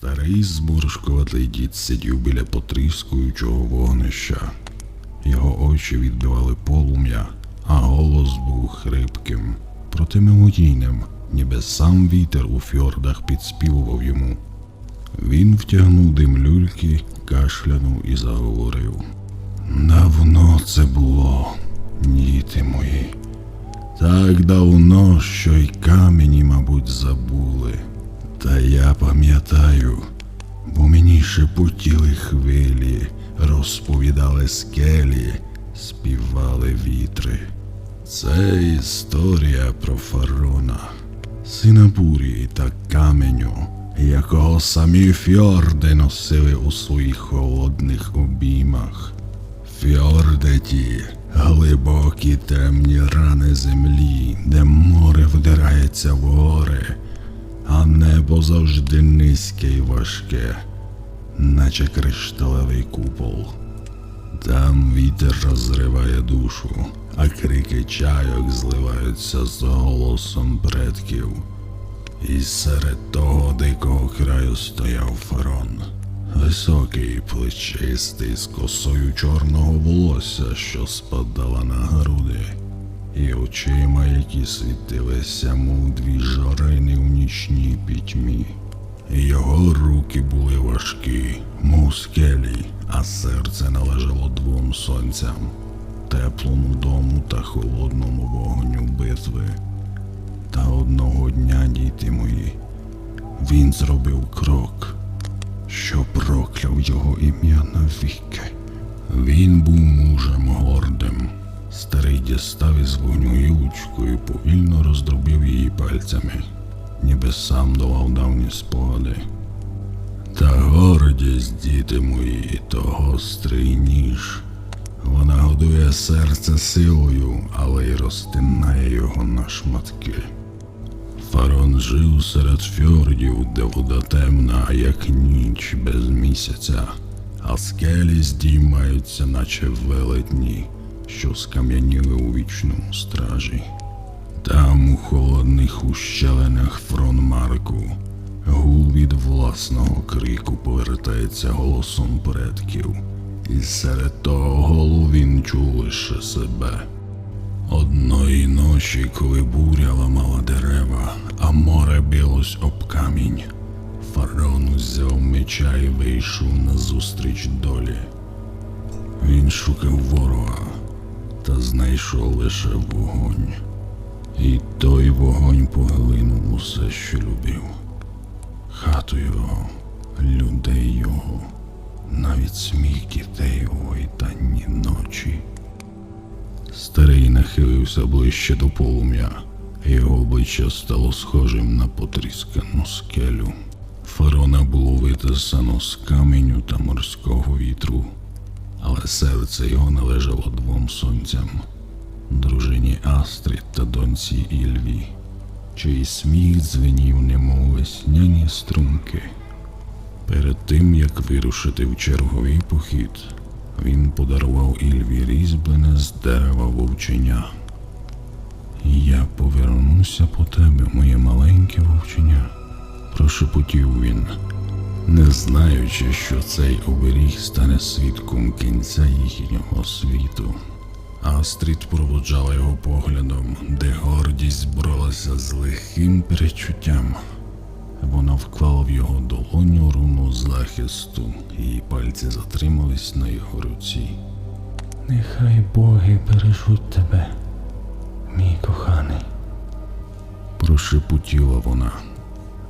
Старий зморшкуватий дід сидів біля потріскуючого вогнища. Його очі відбивали полум'я, а голос був хрипким, проте мелодійним, ніби сам вітер у фьордах підспівував йому. Він втягнув дим люльки, кашлянув і заговорив. Давно це було, діти мої. Так давно, що й камені, мабуть, забули. Та я пам'ятаю, бо мені шепотіли хвилі, розповідали скелі, співали вітри. Це історія про фарона, сина бурі та каменю, якого самі фьорди носили у своїх холодних обіймах. Фьорди ті глибокі темні рани землі, де море вдирається в гори, а небо завжди низьке й важке, наче кришталевий купол. Там вітер розриває душу, а крики чайок зливаються з голосом предків. І серед того дикого краю стояв фарон. Високий, плечистий, з косою чорного волосся, що спадала на груди, і очима, які світилися, мов дві жарини в нічній пітьмі. Його руки були важкі, мов скелі, а серце належало двом сонцям, теплому дому та холодному вогню битви. Та одного дня, діти мої, він зробив крок, що прокляв його ім'я навіки. Він був мужем гордим. Старий дістав із вогню гілочку і повільно роздробив її пальцями, ніби сам давав давні спогади. Та гордість, діти мої, то гострий ніж. Вона годує серце силою, але й розтинає його на шматки. Фарон жив серед фьордів, де вода темна, як ніч без місяця, а скелі здіймаються, наче велетні, що скам'яніли у вічному стражі. Там, у холодних ущелинах Фронмарку, гул від власного крику повертається голосом предків, і серед того голу він чув лише себе. Одної ночі, коли буря ламала дерева, а море билось об камінь, фараон взяв меча і вийшов назустріч долі. Він шукав ворога та знайшов лише вогонь. І той вогонь поглинув усе, що любив. Хату його, людей його, навіть сміх дітей у вайтанні ночі. Старий нахилився ближче до полум'я, його обличчя стало схожим на потріскану скелю. Фарона було витисано з каменю та морського вітру, але серце його належало двом сонцям дружині Астрід та доньці Ільві, чий сміх дзвенів, немов весняні струнки. Перед тим, як вирушити в черговий похід, він подарував Ільві різьблене з дерева вовченя. Я повернуся по тебе, моє маленьке вовченя, прошепотів він, не знаючи, що цей оберіг стане свідком кінця їхнього світу. Астрід проводжала його поглядом, де гордість боролася з лихим перечуттям. Вона вклала в його долоню руну захисту, її пальці затримались на його руці. Нехай боги бережуть тебе, мій коханий. Прошепотіла вона.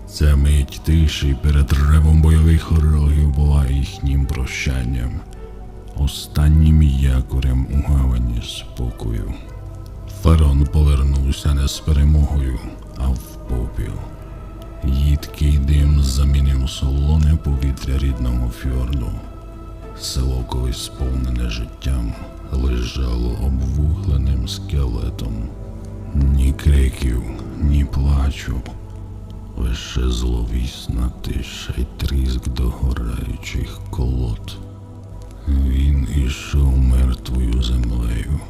Ця мить тиші перед ревом бойових хорогів була їхнім прощанням, останнім якорем у гавані спокою. Фарон повернувся не з перемогою, а в попіл. Їдкий дим замінив солоне повітря рідного фьорду. Село колись сповнене життям лежало обвугленим скелетом. Ні криків, ні плачу, лише зловісна тиша й тріск догораючих колод. Він ішов мертвою землею,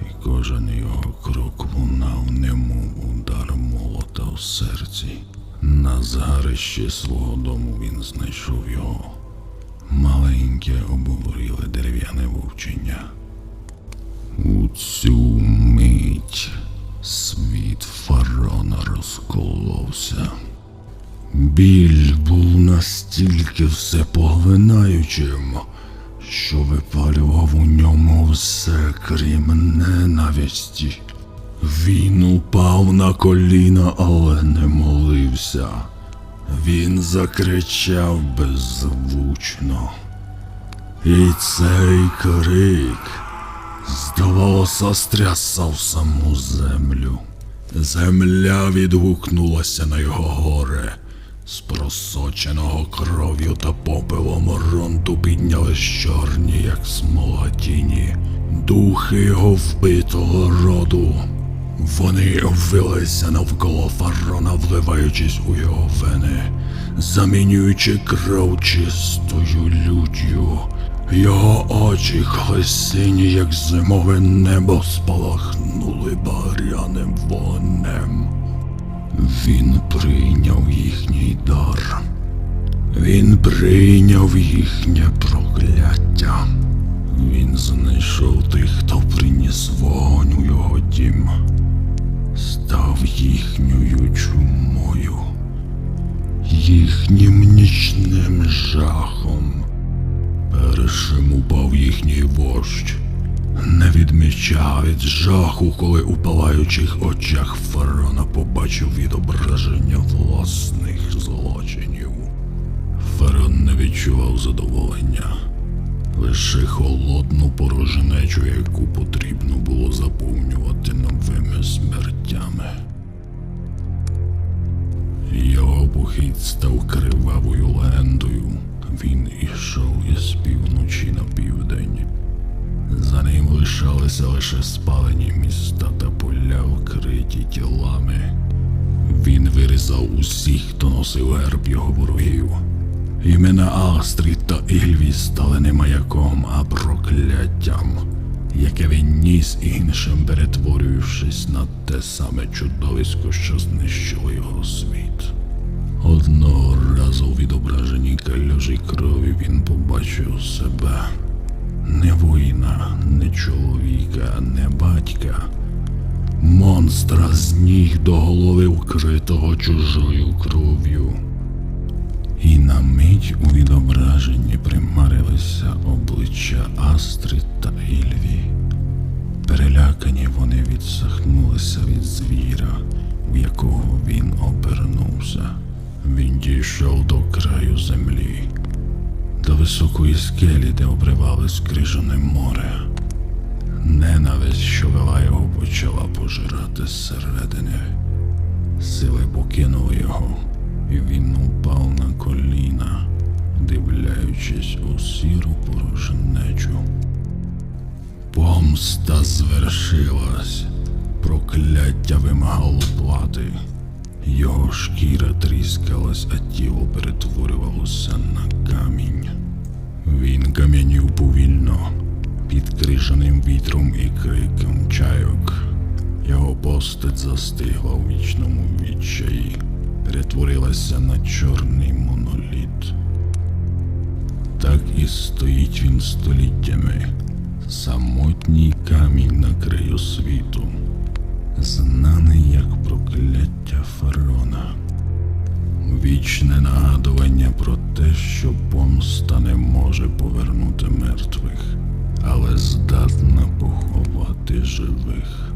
і кожен його крок лунав, немов удар молота в серці. На згарищі свого дому він знайшов його. Маленьке обгоріле дерев'яне вовчення. У цю мить світ фарона розколовся. Біль був настільки всепоглинаючим, що випалював у ньому все крім ненависті. Він упав на коліна, але не молився. Він закричав беззвучно. І цей крик, здавалося, стрясав саму землю. Земля відгукнулася на його горе. З просоченого кров'ю та попелом ронту піднялись чорні, як смола тіні, духи його вбитого роду. Вони обвилися навколо фарона, вливаючись у його вени, замінюючи кров чистою люттю. Його очі, коли сині, як зимове небо, спалахнули багряним вогнем. Він прийняв їхній дар. Він прийняв їхнє прокляття. Він знайшов тих, хто приніс вогонь у його дім, став їхньою чумою, їхнім нічним жахом. Першим упав їхній вождь. Не відмічав від жаху, коли у палаючих очах фарона побачив відображення власних злочинів. Фарон не відчував задоволення, лише холодну порожнечу, яку потрібно було заповнювати новими смертями. Його похід став кривавою легендою. Він ішов із півночі на південь. За лишалися лише спалені міста та поля, вкриті тілами. Він вирізав усіх, хто носив герб його ворогів. Імена Астрід та Ільві стали не маяком, а прокляттям, яке він ніс іншим, перетворюючись на те саме чудовисько, що знищило його світ. Одного разу у відображенні калюжі крові він побачив себе. Не воїна, не чоловіка, не батька. Монстра з ніг до голови вкритого чужою кров'ю. І на мить у відображенні примарилися обличчя Астрид та Ільві. Перелякані вони відсахнулися від звіра, в якого він обернувся. Він дійшов до краю землі, до високої скелі, де обривалось крижане море. Ненависть, що вела його, почала пожирати зсередини. Сили покинули його, і він упав на коліна, дивляючись у сіру порожнечу. Помста звершилась, прокляття вимагало плати. Його шкіра тріскалась, а тіло перетворювалося на камінь. Він кам'янів повільно, під крижаним вітром і криком чайок. Його постать застигла у вічному відчаї, перетворилася на чорний моноліт. Так і стоїть він століттями, самотній камінь на краю світу, знаний як прокляття фарона. Вічне нагадування про те, що помста не може повернути мертвих, але здатна поховати живих.